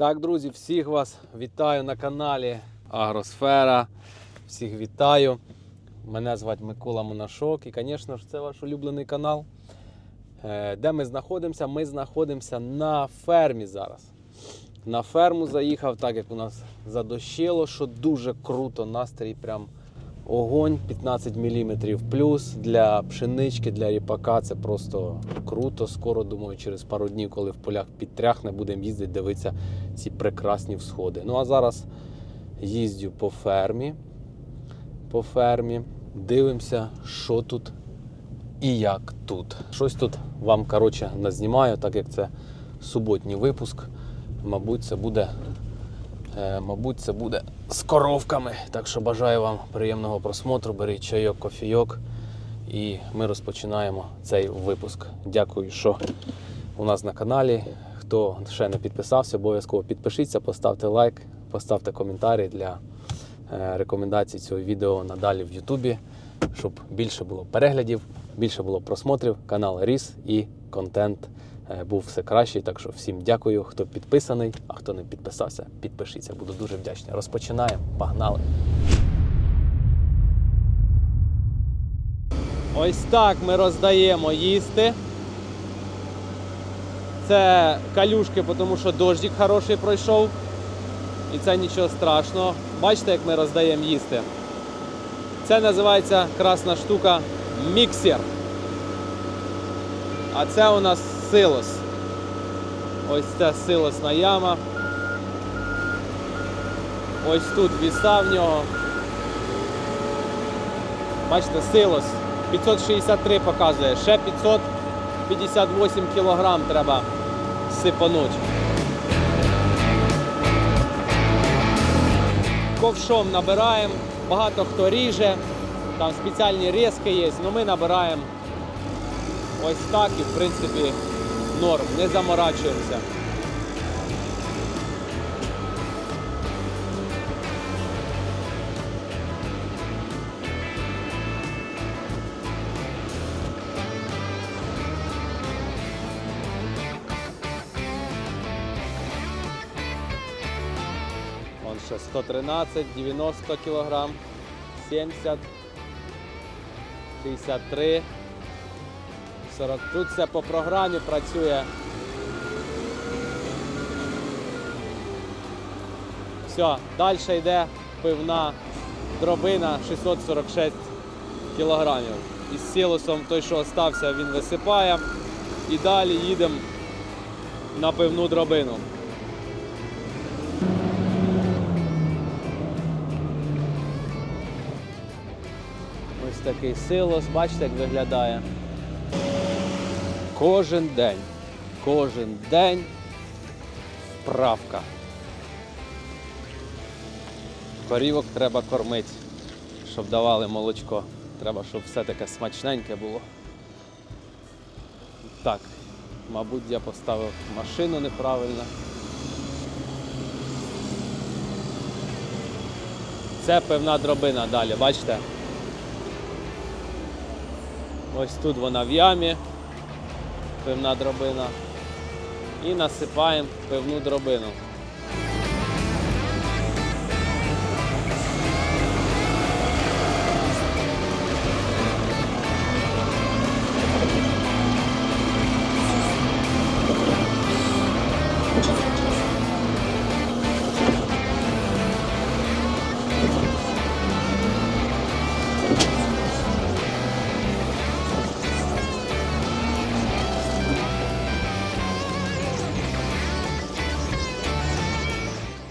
Так, друзі, всіх вас вітаю на каналі Агросфера. Всіх вітаю. Мене звати Микола Монашок і, звісно ж, це ваш улюблений канал. Е, Де ми знаходимося? Ми знаходимося на фермі зараз. На ферму заїхав, так як у нас задощило, що дуже круто, настрій прям огонь 15 мм плюс для пшенички, для ріпака. Це просто круто. Скоро, думаю, через пару днів, коли в полях підтряхне, будемо їздити, дивитися ці прекрасні всходи. Ну а зараз їздю по фермі. По фермі. Дивимося, що тут і як тут. Щось тут вам коротше назнімаю, так як це суботній випуск. Мабуть, це буде. Е, Мабуть, це буде з коровками. Так що бажаю вам приємного просмотру. Беріть чайок, кофійок. І ми розпочинаємо цей випуск. Дякую, що у нас на каналі. Хто ще не підписався, обов'язково підпишіться, поставте лайк, поставте коментарі для е, рекомендацій цього відео надалі в Ютубі, щоб більше було переглядів, більше було просмотрів. Канал ріс і контент був все кращий. Так що всім дякую, хто підписаний, а хто не підписався, підпишіться. Буду дуже вдячний. Розпочинаємо. Погнали! Ось так ми роздаємо їсти. Це калюшки, тому що дощик хороший пройшов. І це нічого страшного. Бачите, як ми роздаємо їсти. Це називається красна штука міксер. А це у нас силос. Ось це силосна яма. Ось тут віса в нього. Бачите, силос 563 показує, ще 558 кілограм треба сипануть. Ковшом набираємо, багато хто ріже, там спеціальні різки є, але ми набираємо ось так і в принципі норм, не заморачуємося. Вон ще 113, 90 кілограм, 70, 63, 40. Тут все по програмі працює. Все, далі йде пивна дробина 646 кілограмів. Із силосом той, що остався, він висипає. І далі їдемо на пивну дробину. Ось такий силос, бачите, як виглядає. Кожен день, кожен день вправка. Корівок треба кормити, щоб давали молочко. Треба, щоб все таке смачненьке було. Так, мабуть, я поставив машину неправильно. Це певна дробина далі, бачите? Ось тут вона в ямі, пивна дробина. І насипаємо пивну дробину.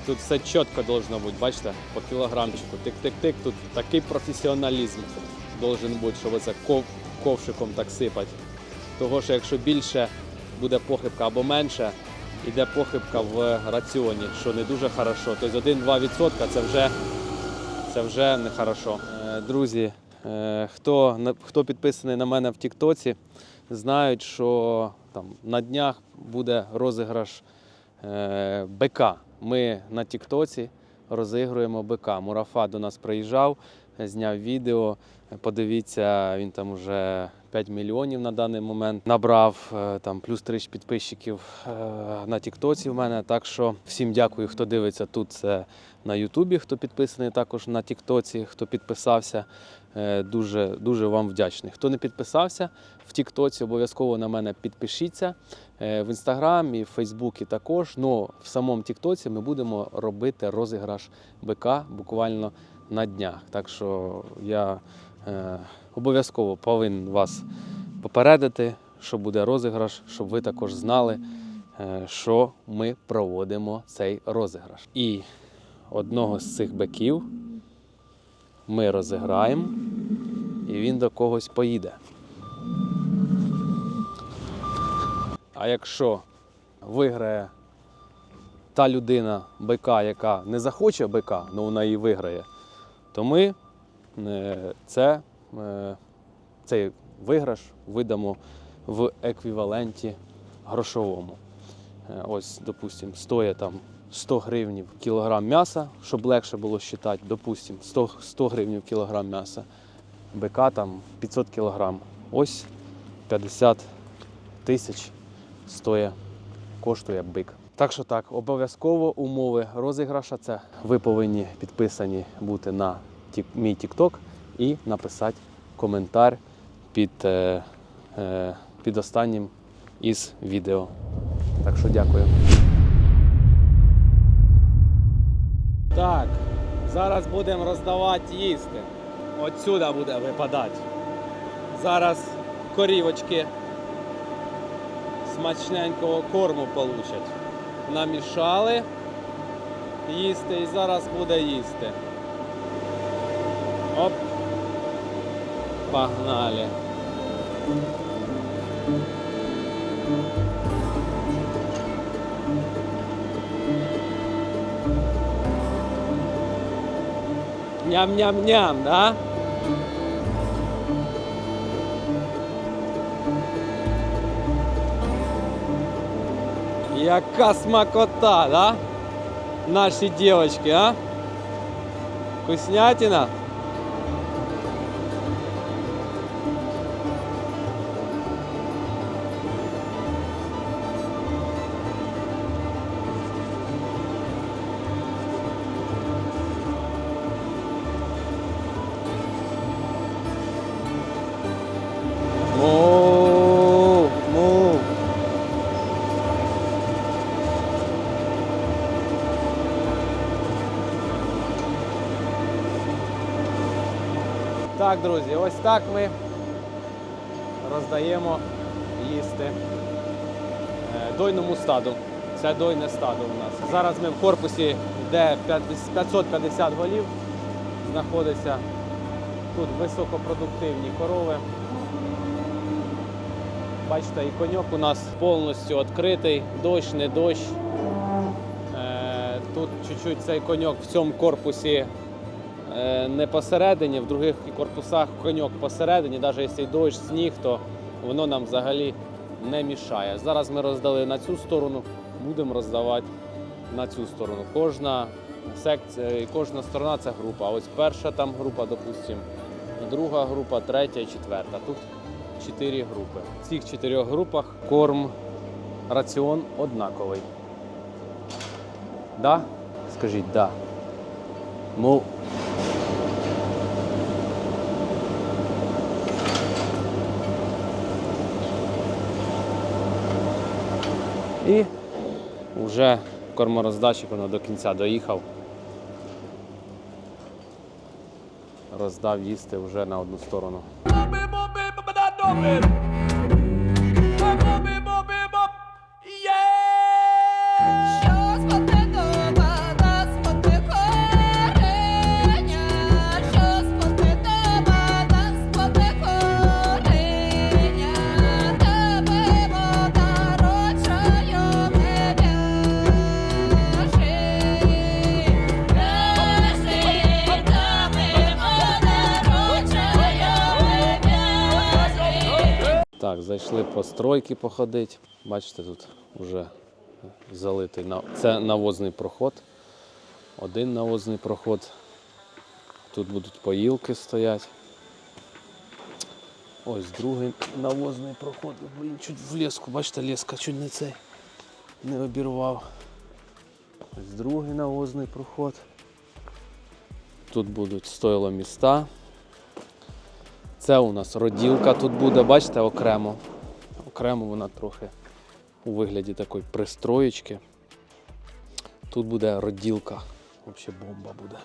Тут все чітко должно бути, бачите, по кілограмчику. Тик-тик-тик, тут такий професіоналізм должен бути, щоб це ков- ковшиком так сипати. Того що якщо більше буде похибка або менше, йде похибка в раціоні, що не дуже хорошо. Тобто 1-2% це вже, це вже не хорошо. Е, Друзі, е, хто, хто підписаний на мене в Тіктоці, знають, що там на днях буде розіграш е, БК. Ми на Тіктоці розігруємо БК. Мурафа до нас приїжджав, зняв відео. Подивіться, він там вже 5 мільйонів на даний момент набрав, е, там плюс 3 підписчиків е, на Тіктоці в мене. Так що всім дякую, хто дивиться тут. Це на Ютубі, хто підписаний також на Тіктоці, хто підписався. Е, Дуже, дуже вам вдячний. Хто не підписався в Тіктоці, обов'язково на мене підпишіться. В інстаграмі, в Фейсбуці також. Ну в самому Тіктоці ми будемо робити розіграш БК буквально на днях. Так що я е, обов'язково повинен вас попередити, що буде розіграш, щоб ви також знали, е, що ми проводимо цей розіграш. І одного з цих биків ми розіграємо, і він до когось поїде. А якщо виграє та людина бика, яка не захоче бика, але вона її виграє, то ми е, це, е, цей виграш видамо в еквіваленті грошовому. Е, Ось, допустимо, стоїть там 100 гривнів кілограм м'яса, щоб легше було вважати, допустимо, 100, 100 гривнів кілограм м'яса, бика там 500 кілограм. Ось 50 тисяч стоїть, коштує бик. Так що так, обов'язково умови розіграша це ви повинні підписані бути на мій TikTok і написати коментар під, е, е, під останнім із відео. Так що дякую. Так, зараз будемо роздавати їсти. Отсюда буде випадати. Зараз корівочки смачненького корму получать. Намішали їсти і зараз буде їсти. Погнали. Ням-ням-ням, да? Яка смакота, да? Наші дівчатки, а? Вкуснятина? Так, друзі, ось так ми роздаємо їсти е, дойному стаду. Це дойне стадо у нас. Зараз ми в корпусі, де 550 голів знаходиться. Тут високопродуктивні корови. Бачите, і коньок у нас повністю відкритий, дощ, не дощ. Е, Тут чуть-чуть цей коньок в цьому корпусі не посередині, в других корпусах коньок посередині, навіть якщо дощ, сніг, то воно нам взагалі не мішає. Зараз ми роздали на цю сторону, будемо роздавати на цю сторону. Кожна секція, і кожна сторона це група. Ось перша там група, допустимо, друга група, третя і четверта. Тут чотири групи. В цих чотирьох групах корм, раціон однаковий. Да? Скажіть, да. Ну, І вже кормороздатчик воно до кінця доїхав. Роздав їсти вже на одну сторону. Зайшли по стройки походити. Бачите, тут вже залитий це навозний проход. Один навозний проход. Тут будуть поїлки стоять. Ось другий навозний проход. Блін, чуть в леску, бачите, леска чуть не цей не обірвав. Ось другий навозний проход. Тут будуть стойло міста. Це у нас роділка тут буде, бачите, окремо. Окремо вона трохи у вигляді такої пристроєчки. Тут буде роділка. Взагалі бомба буде.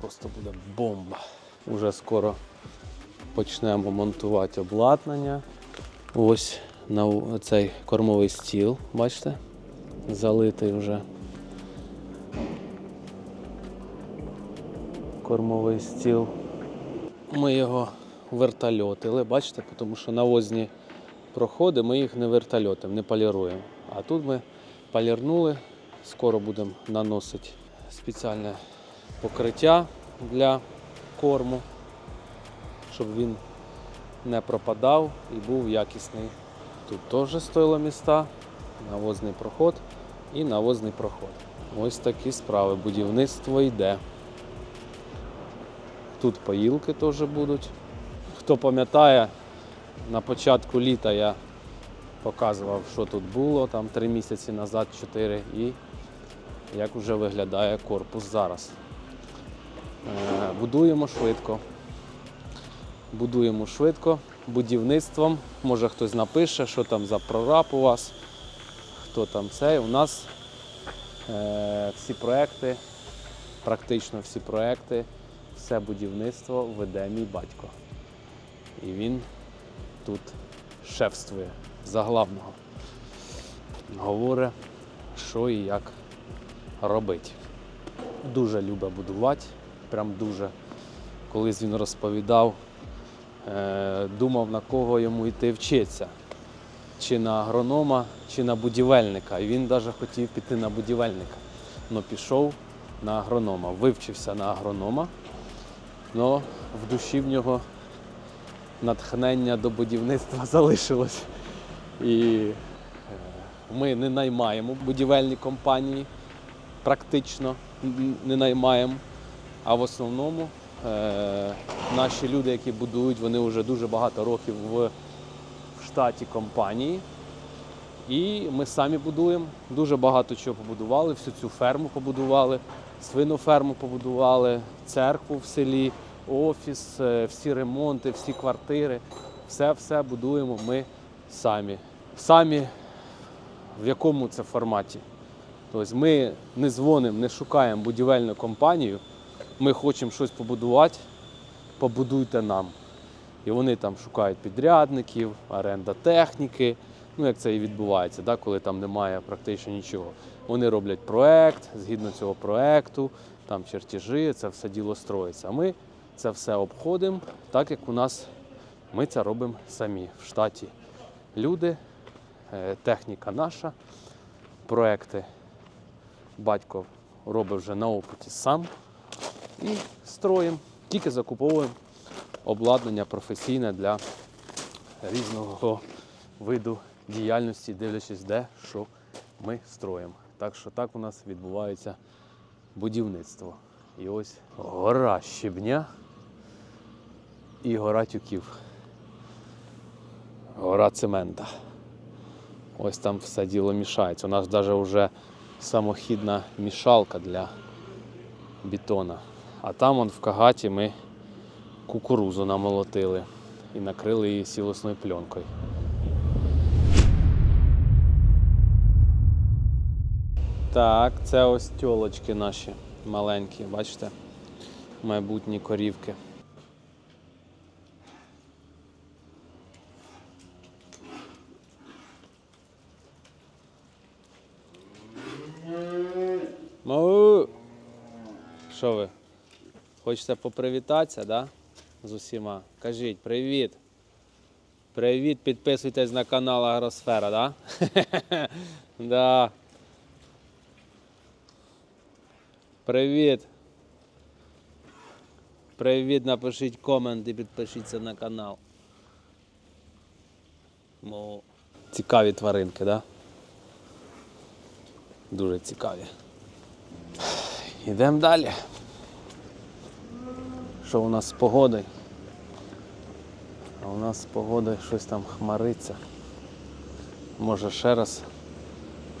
Просто буде бомба. Уже скоро почнемо монтувати обладнання. Ось на цей кормовий стіл, бачите? Залитий вже. Кормовий стіл. Ми його вертольотили, бачите, тому що навозні проходи ми їх не вертольотом, не поліруємо. А тут ми полірнули, скоро будемо наносити спеціальне покриття для корму, щоб він не пропадав і був якісний. Тут теж стоїло міста, навозний проход і навозний проход. Ось такі справи. Будівництво йде. Тут поїлки теж будуть. Хто пам'ятає, на початку літа я показував, що тут було там три місяці назад, чотири, і як вже виглядає корпус зараз. Е, Будуємо швидко. Будуємо швидко, будівництвом. Може хтось напише, що там за прораб у вас, хто там цей. У нас е, всі проекти, практично всі проекти, все будівництво веде мій батько. І він тут шефствує за главного. Говорить, що і як робити. Дуже любить будувати, прям дуже. Колись він розповідав, е, думав на кого йому йти вчитися. Чи на агронома, чи на будівельника. І він навіть хотів піти на будівельника. але пішов на агронома, вивчився на агронома, але в душі в нього натхнення до будівництва залишилось. І е, ми не наймаємо будівельні компанії, практично не наймаємо. А в основному е, наші люди, які будують, вони вже дуже багато років в, штаті компанії. І ми самі будуємо. Дуже багато чого побудували, всю цю ферму побудували, свиноферму побудували, церкву в селі, офіс, е, всі ремонти, всі квартири. Все-все будуємо ми самі. Самі в якому це форматі? Тобто ми не дзвонимо, не шукаємо будівельну компанію. Ми хочемо щось побудувати, побудуйте нам. І вони там шукають підрядників, оренда техніки. Ну, як це і відбувається, да, коли там немає практично нічого. Вони роблять проект, згідно цього проекту, там чертежі, це все діло строїться. А ми це все обходимо, так як у нас ми це робимо самі в штаті. Люди, е, техніка наша, проекти батько робить вже на опиті сам і строїмо, тільки закуповуємо обладнання професійне для різного виду діяльності, дивлячись, де що ми строїмо. Так що так у нас відбувається будівництво. І ось гора щебня і гора тюків. Гора цемента. Ось там все діло мішається. У нас навіть вже самохідна мішалка для бетона. А там он в кагаті ми кукурузу намолотили і накрили її сілосною пленкою. Так, це ось тьолочки наші маленькі, бачите? Майбутні корівки. Мау! Що ви? Хочете попривітатися, да? З усіма? Кажіть, привіт. Привіт, підписуйтесь на канал Агросфера, да? да. Привіт. Привіт, напишіть комент і підпишіться на канал. Мо. Цікаві тваринки, да? Дуже цікаві. Йдемо далі. що у нас з погодою. А у нас з погодою щось там хмариться. Може ще раз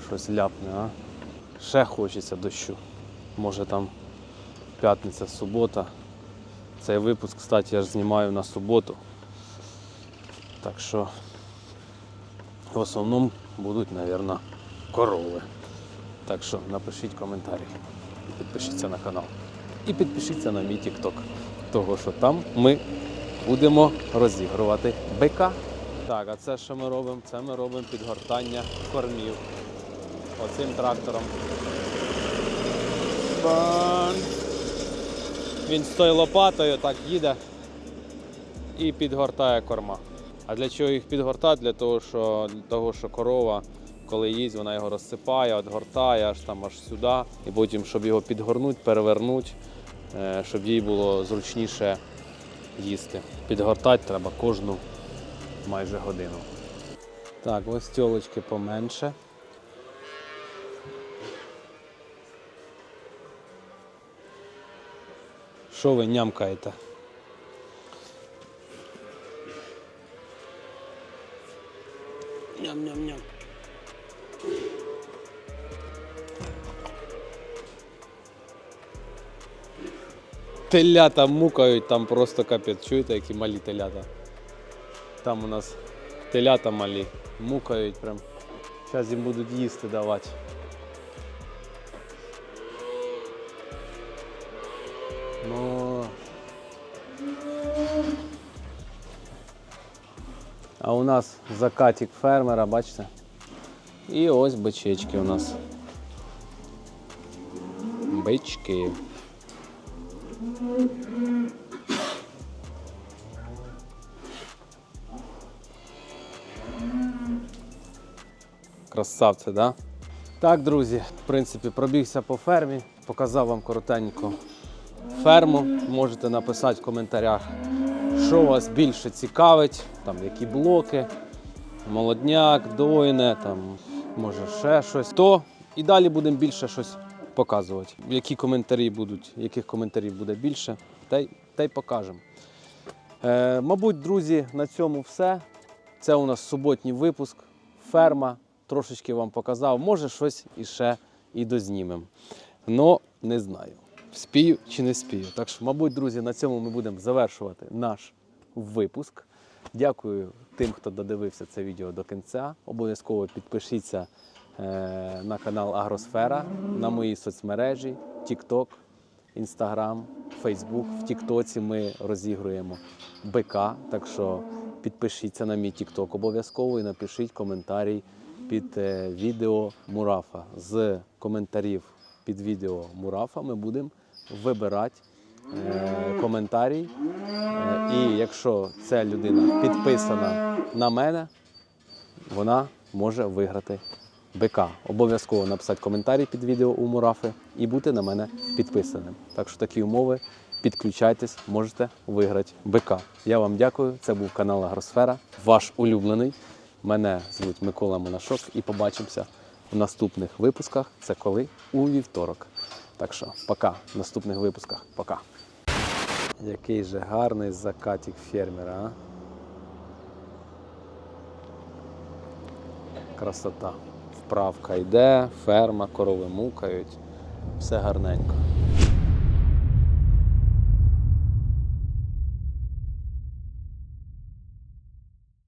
щось ляпне, а? Ще хочеться дощу. Може там п'ятниця, субота. Цей випуск, кстати, я ж знімаю на суботу. Так що в основному будуть, мабуть, корови. Так що напишіть коментарі, підпишіться на канал. І підпишіться на мій TikTok. Того, що там ми будемо розігрувати бика. Так, а це що ми робимо? Це ми робимо підгортання кормів. Оцим трактором. Бан. Він з тою лопатою так їде і підгортає корма. А для чого їх підгортати? Для того, що, для того, що корова, коли їсть, вона його розсипає, відгортає аж там аж сюди. І потім, щоб його підгорнути, перевернути, е, щоб їй було зручніше їсти. Підгортати треба кожну майже годину. Так, ось тілочки поменше. Що ви нямкаєте? Ням-ням-ням. Телята мукають, там просто капець. Чуєте, які малі телята? Там у нас телята малі. Мукають прям. Зараз їм будуть їсти давати. Ну. А у нас закатик фермера, бачите? І ось бичечки у нас. Бички. Красавці, да? Так, друзі, в принципі, пробігся по фермі, показав вам коротенько ферму. Можете написати в коментарях, що вас більше цікавить, там які блоки, молодняк, дойне, там, може ще щось. То і далі будемо більше щось показувати. Які коментарі будуть, яких коментарів буде більше, та й, та й покажемо. Е, мабуть, друзі, на цьому все. Це у нас суботній випуск. Ферма. Трошечки вам показав. Може, щось іще і дознімемо. Но не знаю, спію чи не спію. Так що, мабуть, друзі, на цьому ми будемо завершувати наш випуск. Дякую тим, хто додивився це відео до кінця. Обов'язково підпишіться на канал Агросфера, на мої соцмережі, TikTok, Instagram, Facebook. В Тіктоці ми розігруємо БК. Так що підпишіться на мій TikTok обов'язково і напишіть коментарі під е, відео Мурафа. З коментарів під відео Мурафа ми будемо вибирати е, коментарі. Е, і якщо ця людина підписана на мене, вона може виграти БК. Обов'язково написати коментарі під відео у Мурафи і бути на мене підписаним. Так що такі умови. Підключайтесь, можете виграти БК. Я вам дякую. Це був канал Агросфера, ваш улюблений. Мене звуть Микола Монашок і побачимося в наступних випусках. Це коли? У вівторок. Так що, пока. В наступних випусках. Пока. Який же гарний закатик фермера, а? Красота. Вправка йде, ферма, корови мукають. Все гарненько.